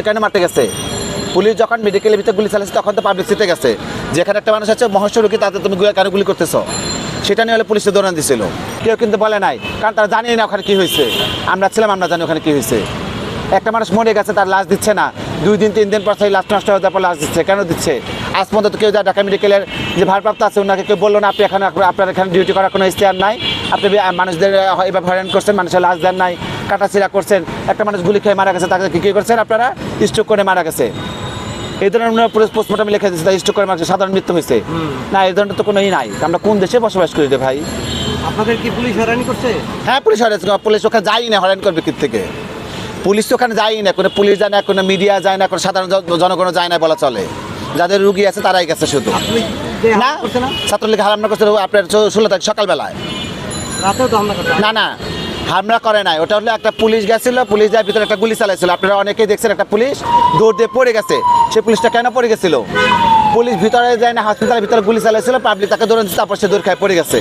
পুলিশে কেন মারতে গেছে। পুলিশ যখন মেডিকেলের ভিতরে গুলি চালাচ্ছে, তখন তো পাবলিক সিটে গেছে। যেখানে একটা মানুষ আছে মহস্য রোগী, তাতে তুমি গুলি- কেন গুলি করতেছো। সেটা নিয়ে হলে পুলিশে দৌড়ান দিছিল। কেউ কিন্তু বলে নাই, কারণ তারা জানি না ওখানে কি হয়েছে। আমরা ছিলাম, আমরা জানি ওখানে কি হয়েছে। একটা মানুষ মরে গেছে, তার লাশ দিচ্ছে না। দুই দিন, তিন দিন পর সেই লাশ নষ্ট যাওয়ার পর লাশ দিচ্ছে। কেন দিচ্ছে? আজ পর্যন্ত কেউ যা ঢাকা মেডিকেলের যে ভারপ্রাপ্ত আছে ওনাকে কেউ বলল না, আপনি এখানে আপনার এখানে ডিউটি করার কোনো ইস্তেহার নাই। আপনি মানুষদের এবার হয়রান করছেন, মানুষের লাশ দেন নাই। কাটাছিড়া করছেন একটা মানুষ গুলি খেয়ে মারা গেছে তাকে কি কি করছেন আপনারা? স্ট্রোক করে মারা গেছে। এই ধরনের পোস্টমর্টম লিখে দিচ্ছে তাই স্ট্রোক করে মারা গেছে, সাধারণ মৃত্যু হয়েছে। না এই ধরনের তো কোনোই নাই। আমরা কোন দেশে বসবাস করি ভাই? আপনাদের কি পুলিশ হয়রানি করছে? হ্যাঁ পুলিশ হয়রান পুলিশ ওখানে যাই না হয়রান করবে কি থেকে? পুলিশ তো ওখানে যাই না কোনো পুলিশ যায় না কোনো মিডিয়া যায় না কোনো সাধারণ জন- জনগণ যায় না বলা চলে। যাদের রুগী আছে তারাই গেছে শুধু। না না? ছাত্রলীগ হামলা করছে আপনার ষোলো তারিখ সকালবেলায়। না না। হামলা করে নাই। ওটা হলো একটা পুলিশ গেছিল পুলিশ যার ভিতরে একটা গুলি চালাইছিল। আপনারা অনেকেই দেখছেন একটা পুলিশ দৌড় দিয়ে পড়ে গেছে। সে পুলিশটা কেন পড়ে গেছিল? পুলিশ ভিতরে যায় না হসপিটালের ভিতরে গুলি চালাইছিল পাবলিক তাকে দিচ্ছে, তারপর সে দৌড় খায় পড়ে গেছে।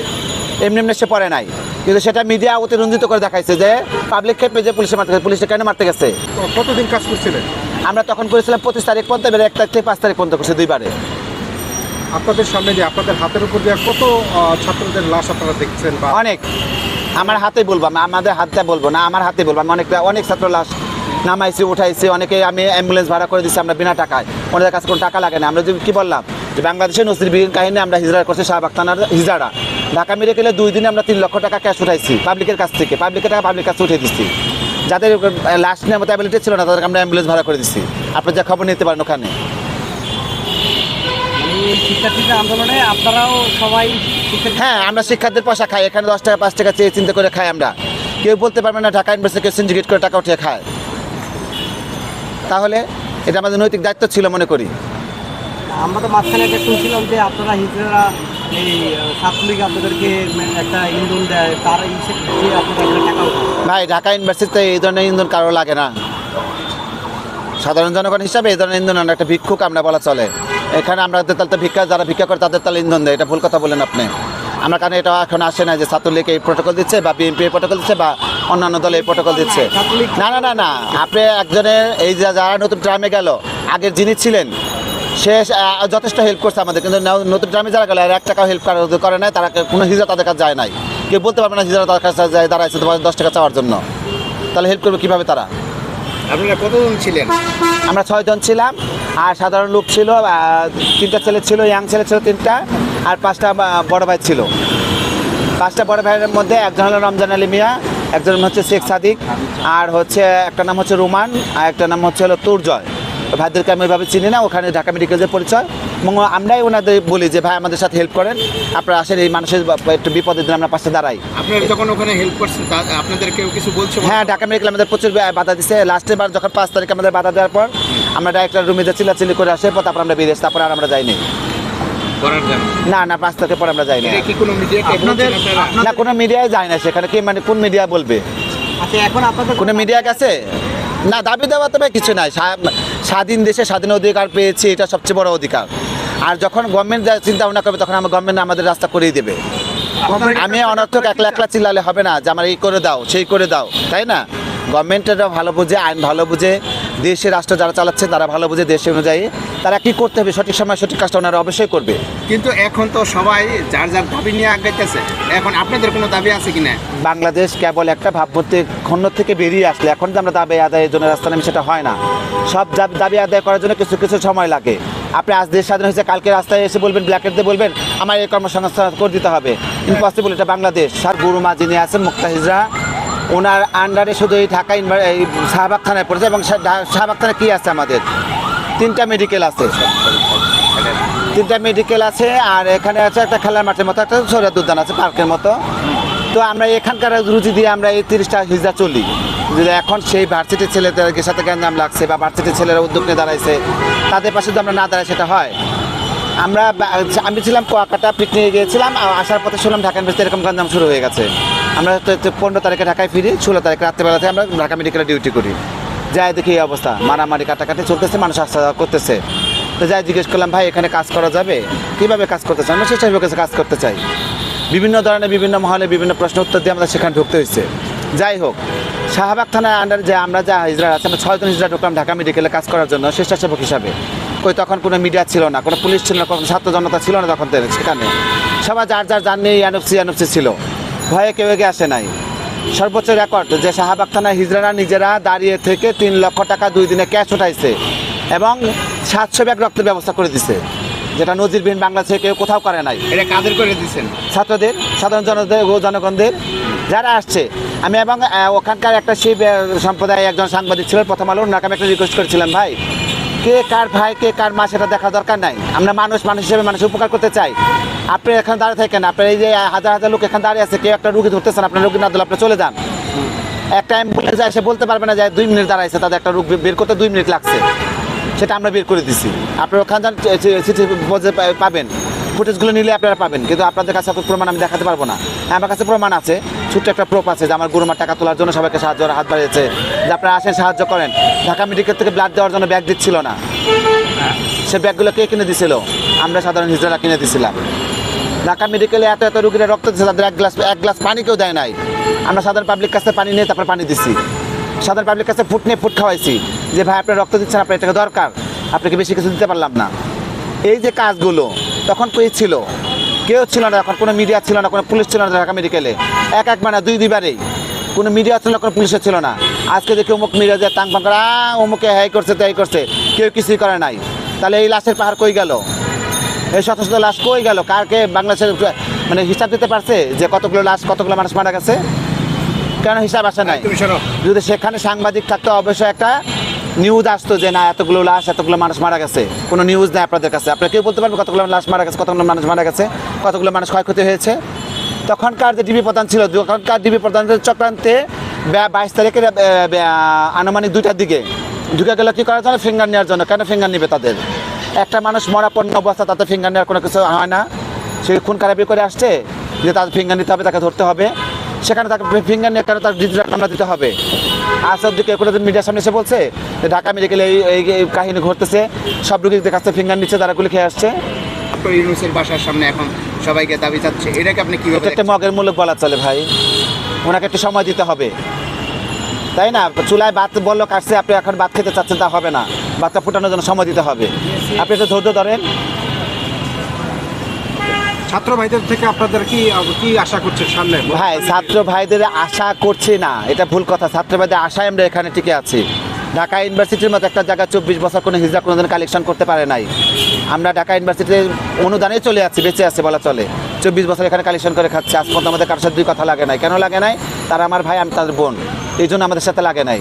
এমনি এমনি সে পড়ে নাই। কিন্তু সেটা মিডিয়া অতিরঞ্জিত করে দেখাইছে যে পাবলিক খেপে যে পুলিশে মারতে গেছে পুলিশটা কেন মারতে গেছে? কতদিন কাজ করছিলেন? আমরা তখন করেছিলাম পঁচিশ তারিখ পর্যন্ত এবার এক তারিখ থেকে পাঁচ তারিখ পর্যন্ত করছে দুইবারে। আপনাদের সামনে যে আপনাদের হাতের উপর দিয়ে কত ছাত্রদের লাশ আপনারা দেখছেন বা অনেক। আমার হাতে বলব আমি আমাদের হাতে বলব না, আমার হাতে বলব আমি অনেকটা অনেক ছাত্র লাশ নামাইছি, উঠাইছি, অনেকে আমি অ্যাম্বুলেন্স ভাড়া করে দিচ্ছি আমরা বিনা টাকায়। ওনাদের কাছে কোনো টাকা লাগে না। আমরা যদি কী বললাম? যে বাংলাদেশের নসরিবিহীন কাহিনী আমরা হিজড়া করছি, শাহবাগ থানার হিজড়া। ঢাকা মেডিকেলে দুই দিনে আমরা তিন লক্ষ টাকা ক্যাশ উঠাইছি পাবলিকের কাছ থেকে। পাবলিকের টাকা পাবলিক কাছে উঠে দিচ্ছি যাদের লাশ নেওয়ার মতো অ্যাবিলিটি ছিল না, তাদেরকে আমরা অ্যাম্বুলেন্স ভাড়া করে দিচ্ছি আপনার যা খবর নিতে পারেন ওখানে। এই শিক্ষার্থীদের আন্দোলনে আপনারাও সবাই হ্যাঁ আমরা শিক্ষার্থীর পয়সা খাই। এখানে দশ টাকা পাঁচ টাকা চেয়ে চিন্তা করে খাই আমরা। কেউ বলতে পারবে না ঢাকা ইউনিভার্সিটি কেউ সিন্ডিকেট করে টাকা উঠিয়ে খায়। তাহলে এটা আমাদের নৈতিক দায়িত্ব ছিল মনে করি। আমরা তো মাঝখানে একটা শুনছিলাম যে আপনারা হিজড়া এই ছাত্রলীগ আপনাদেরকে একটা ইন্ধন দেয় তার ইসে আপনারা টাকা ভাই ঢাকা ইউনিভার্সিটিতে এই ধরনের ইন্ধন কারও লাগে না। সাধারণ জনগণ হিসাবে এই ধরনের ইন্ধন একটা ভিক্ষুক আমরা বলা চলে। এখানে আমরা তাহলে ভিক্ষা যারা ভিক্ষা করে তাদের তাহলে ইন্ধন দেয়। এটা ভুল কথা বলেন আপনি। আমার কারণে এটা এখন আসে না যে ছাত্রলীগ এই প্রোটোকল দিচ্ছে বা বিএনপি এই প্রোটোকল দিচ্ছে বা অন্যান্য দল এই প্রোটোকল দিচ্ছে। না না না না। আপনি একজনের এই যে যারা নতুন ট্রামে গেল আগের যিনি ছিলেন সে যথেষ্ট হেল্প করছে আমাদের। কিন্তু নতুন ট্রামে যারা গেল আর এক টাকাও হেল্প করে নাই তারা কোনো হিজড়া তাদের কাছে যায় নাই। কেউ বলতে পারবে না হিজড়া তাদের কাছে যায় দাঁড়াইছে তোমার দশ টাকা চাওয়ার জন্য। তাহলে হেল্প করবে কীভাবে তারা? আপনারা কতজন ছিলেন? আমরা ছয়জন ছিলাম। আর সাধারণ লোক ছিল তিনটা ছেলে ছিল ইয়াং ছেলে ছিল তিনটা, আর পাঁচটা বড় ভাই ছিল। পাঁচটা বড় ভাইয়ের মধ্যে একজন হলো রমজান আলী মিয়া, একজন হচ্ছে শেখ সাদিক, আর হচ্ছে, একটা নাম হচ্ছে রুমান, আর একটা নাম হচ্ছে হলো তুরজয়। ভাইদেরকে আমি ওইভাবে চিনি না ওখানে ঢাকা মেডিকেলের পরিচয়। এবং আমরাই ওনাদের বলি যে ভাই আমাদের সাথে হেল্প করেন। আপনারা আসেন এই মানুষের একটু বিপদের দিন আমরা পাশে দাঁড়াই। আপনারা যখন ওখানে হেল্প করছেন আপনাদের কেউ কিছু বলছে হ্যাঁ ঢাকা মেডিকেল আমাদের প্রচুর বাধা দিচ্ছে লাস্টের বার যখন পাঁচ তারিখ আমাদের বাধা দেওয়ার পর আমরা ডাইরেক্টর রুমে যে চিল্লাচিল্লি করে আসে পর তারপর আমরা বেরিয়ে আসি, তারপর আর আমরা যাইনি। না না পাঁচ তারিখের পর আমরা যাইনি। এটা কি কোনো মিডিয়াকে আপনাদের আপনারা? না কোনো মিডিয়ায় যায় না সেখানে। কি মানে কোন মিডিয়া বলবে? আচ্ছা এখন আপনাদের কোনো মিডিয়া গেছে? না দাবি দেওয়া তবে কিছু নাই। স্বাধীন দেশে স্বাধীন অধিকার পেয়েছি এটা সবচেয়ে বড় অধিকার। আর যখন গভর্নমেন্ট যা চিন্তা ভাবনা করবে তখন আমার গভর্নমেন্ট আমাদের রাস্তা করেই দেবে। আমি অনর্থক একলা একলা চিল্লালে হবে না যে আমার এই করে দাও সেই করে দাও তাই না? গভর্নমেন্টেরও ভালো বুঝে আইন ভালো বুঝে দেশের রাষ্ট্র যারা চালাচ্ছে তারা ভালো বুঝে দেশ অনুযায়ী তারা কি করতে হবে? সঠিক সময় সঠিক কাজটা ওনারা অবশ্যই করবে। কিন্তু এখন তো সবাই যার যার দাবি নিয়ে আগাইতেছে এখন আপনাদের কোনো দাবি আছে কিনা? বাংলাদেশ কেবল একটা ভাবমূর্তি খণ্ড থেকে বেরিয়ে আসলে এখন যে আমরা দাবি আদায়ের জন্য রাস্তা নামি সেটা হয় না। সব দাব- আদায় করার জন্য কিছু কিছু সময় লাগে। আপনি আজ দেশ স্বাধীন হয়েছে কালকে রাস্তায় এসে বলবেন ব্ল্যাকেট দিয়ে বলবেন আমার এই কর্মসংস্থান করে দিতে হবে। ইম্পসিবল এটা বাংলাদেশ। স্যার গুরুমা যিনি আছেন মুক্তা হিজরা ওনার আন্ডারে শুধু এই ঢাকা এই শাহবাগ থানায় পড়েছে এবং শাহবাগ থানায় কী আছে আমাদের? তিনটা মেডিকেল আছে। তিনটা মেডিকেল আছে আর এখানে আছে একটা খেলার মাঠের মতো, একটা সৌরাত উদ্যান আছে, পার্কের মতো। তো আমরা এখানকার রুচি দিয়ে আমরা এই তিরিশটা হিজা চলি। যদি এখন সেই ভার্সিটির ছেলেদের সাথে গ্যাঞ্জাম লাগছে বা ভার্সিটির ছেলেরা উদ্যোগ নিয়ে দাঁড়াইছে, তাদের পাশে যদি আমরা না দাঁড়াই, সেটা হয়। আমরা আমি ছিলাম কুয়াকাটা পিকনিকে গিয়েছিলাম আসার পথে শুনলাম ঢাকা ইউনিভার্সিটি এরকম গ্যাঞ্জাম শুরু হয়ে গেছে। আমরা পনেরো তারিখে ঢাকায় ফিরি, ষোলো তারিখে রাত্রেবেলাতে আমরা ঢাকা মেডিকেলে ডিউটি করি। যাই দেখি এই অবস্থা, মারামারি কাটাকাটি চলতেছে, মানুষ আসা যাওয়া করতেছে। তো যাই জিজ্ঞেস করলাম, ভাই, এখানে কাজ করা যাবে? কীভাবে কাজ করতে চাই আমরা সেই কাছে কাজ করতে চাই। বিভিন্ন ধরনের বিভিন্ন মহলে বিভিন্ন প্রশ্ন উত্তর দিয়ে আমাদের সেখানে ঢুকতে হয়েছে। যাই হোক, শাহবাগ থানার আন্ডার যে আমরা যা হিজরা আছে আমরা ছয়জন হিজরা ঢুকলাম ঢাকা মেডিকেলে কাজ করার জন্য, স্বেচ্ছাসেবক হিসাবে। কই তখন কোনো মিডিয়া ছিল না, কোনো পুলিশ ছিল না, কোনো ছাত্র জনতা ছিল না তখন সেখানে। সবাই যার যার যার নিয়ে এনএফসি এনএফসি ছিল। ভয়ে কেউ এগিয়ে আসে নাই। সর্বোচ্চ রেকর্ড যে শাহবাগ থানার হিজরারা নিজেরা দাঁড়িয়ে থেকে তিন লক্ষ টাকা দুই দিনে ক্যাশ উঠাইছে এবং সাতশো ব্যাগ রক্তের ব্যবস্থা করে দিছে। যেটা নজিরবিহীন বাংলাদেশে কেউ কোথাও করে নাই। এটা কাদের করে দিচ্ছেন ছাত্রদের সাধারণ জনদের ও জনগণদের। যারা আসছে আমি এবং ওখানকার একটা শিব আহ, সম্প্রদায়ের একজন সাংবাদিক ছিলেন প্রথম আলো ওনাকে আমি একটা রিকোয়েস্ট করেছিলাম ভাই কে কার ভাই কে কার মা সেটা দেখা দরকার নাই। আমরা মানুষ মানুষ হিসেবে মানুষ উপকার করতে চাই। আপনি এখানে দাঁড়িয়ে থাকেন আপনার এই যে হাজার হাজার লোক এখানে দাঁড়িয়ে আছে কেউ একটা রুগী ধরতেছেন আপনার রুগী না ধরলে আপনি চলে যান। একটা অ্যাম্বুলেন্স এসে বলতে পারবে না যে দুই মিনিট দাঁড়াইছে তাদের একটা রোগ বের করতে দুই মিনিট লাগছে। সেটা আমরা বের করে দিছি। আপনারা ওখানে বজে পাবেন। ফুটেজগুলো নিলে আপনারা পাবেন, কিন্তু আপনাদের কাছে প্রমাণ আমি দেখাতে পারব না। আমার কাছে প্রমাণ আছে, ছোট্ট একটা প্রোপ আছে যে আমার গুরুমার টাকা তোলার জন্য সবাইকে সাহায্য, হাত বাড়িয়েছে। যে আপনারা আসেন, সাহায্য করেন। ঢাকা মেডিকেল থেকে ব্লাড দেওয়ার জন্য ব্যাগ দিচ্ছিল না। সে ব্যাগগুলো কে কিনে দিছিল? আমরা সাধারণ হিজড়ারা কিনে দিছিলাম। ঢাকা মেডিকেলে এত এত রুগীরা রক্ত দিচ্ছে তাদের এক গ্লাস এক গ্লাস পানি কেউ দেয় নাই। আমরা সাধারণ পাবলিক কাছে পানি নিয়ে তারপর পানি দিচ্ছি সাধারণ পাবলিক কাছে ফুট নিয়ে ফুট খাওয়াইছি। যে ভাই আপনার রক্ত দিচ্ছেন আপনার এটাকে দরকার। আপনাকে বেশি কিছু দিতে পারলাম না। এই যে কাজগুলো তখন পেয়ে ছিল? কেউ ছিল না তখন কোনো মিডিয়া ছিল না কোনো পুলিশ ছিল না ঢাকা মেডিকেলে এক একবার না দুই দুইবারেই। কোনো মিডিয়া ছিল না কোনো পুলিশের ছিল না। আজকে দেখি অমুক মিডিয়া যে টাং করে অমুকে হ্যাই করছে তাই করছে। কেউ কিছুই করে নাই। তাহলে এই লাশের পাহাড় কই গেল? এই শত শত লাশ কই গেল? কারকে বাংলাদেশের মানে হিসাব দিতে পারছে যে কতগুলো লাশ কতগুলো মানুষ মারা গেছে? কেন হিসাব আসে নাই? যদি সেখানে সাংবাদিক থাকতো অবশ্যই একটা নিউজ আসতো যে না, এতগুলো লাশ, এতগুলো মানুষ মারা গেছে। কোনো নিউজ নেই আপনাদের কাছে। আপনারা কেউ বলতে পারবেন কতগুলো লাশ মারা গেছে, কতগুলো মানুষ মারা গেছে, কতগুলো মানুষ ক্ষয়ক্ষতি হয়েছে? তখনকার যে ডিবি প্রধান ছিল, তখনকার ডিবি প্রধানদের চক্রান্তে বাইশ তারিখের আনুমানিক দুইটার দিকে। ঢুকে গেলে কী করার জন্য ফিঙ্গার নেওয়ার জন্য। কেন ফিঙ্গার নেবে তাদের? একটা মানুষ মরাপন্ন অবস্থা তাতে ফিঙ্গার নেওয়ার কোনো কিছু হয় না। সে খুন খারাপি করে আসছে, যে তাদের ফিঙ্গার নিতে হবে, তাকে ধরতে হবে। সেখানে তাকে ফিঙ্গার নিয়ে কেন তার ডিজিটাল মামলা দিতে হবে? অব্দি কেউ কোনো মিডিয়ার সামনে এসে বলছে? যে ঢাকা মেডিকেলে এই এই এই কাহিনী ঘটতেছে। সব রুগীদের কাছে ফিঙ্গার নিচ্ছে তারা গুলি খেয়ে আসছে। ডক্টর ইউনুসের বাসার সামনে এখন সবাইকে দাবি চাচ্ছে। এটাকে আপনি কীভাবে একটা মগের মূলক বলা চলে ভাই। ওনাকে একটু সময় দিতে হবে। তাই না? চুলায় ভাত বলল কাটছে আপনি এখন ভাত খেতে চাচ্ছেন তা হবে না। ভাতটা ফুটানোর জন্য সময় দিতে হবে। আপনি একটু ধৈর্য ধরেন। ছাত্র ভাইদের থেকে আপনাদের কি কি আশা করছেন সামনে? ভাই, ছাত্র ভাইদের আশা করছি না। এটা ভুল কথা। ছাত্র ভাইদের আশায় আমরা এখানে টিকে আছি। ঢাকা ইউনিভার্সিটির মতো একটা জায়গায় চব্বিশ বছর কোনো হিজড়া কোনোদিন কালেকশন করতে পারে নাই। আমরা ঢাকা ইউনিভার্সিটির অনুদানে চলে আছি, বেঁচে আছে বলা চলে। চব্বিশ বছর এখানে কালেকশন করে খাচ্ছে। আজ পর্যন্ত আমাদের কারোর সাথে দুই কথা লাগে নাই। কেন লাগে নাই? তারা আমার ভাই, আমি তাদের বোন। এই জন্য আমাদের সাথে লাগে নাই।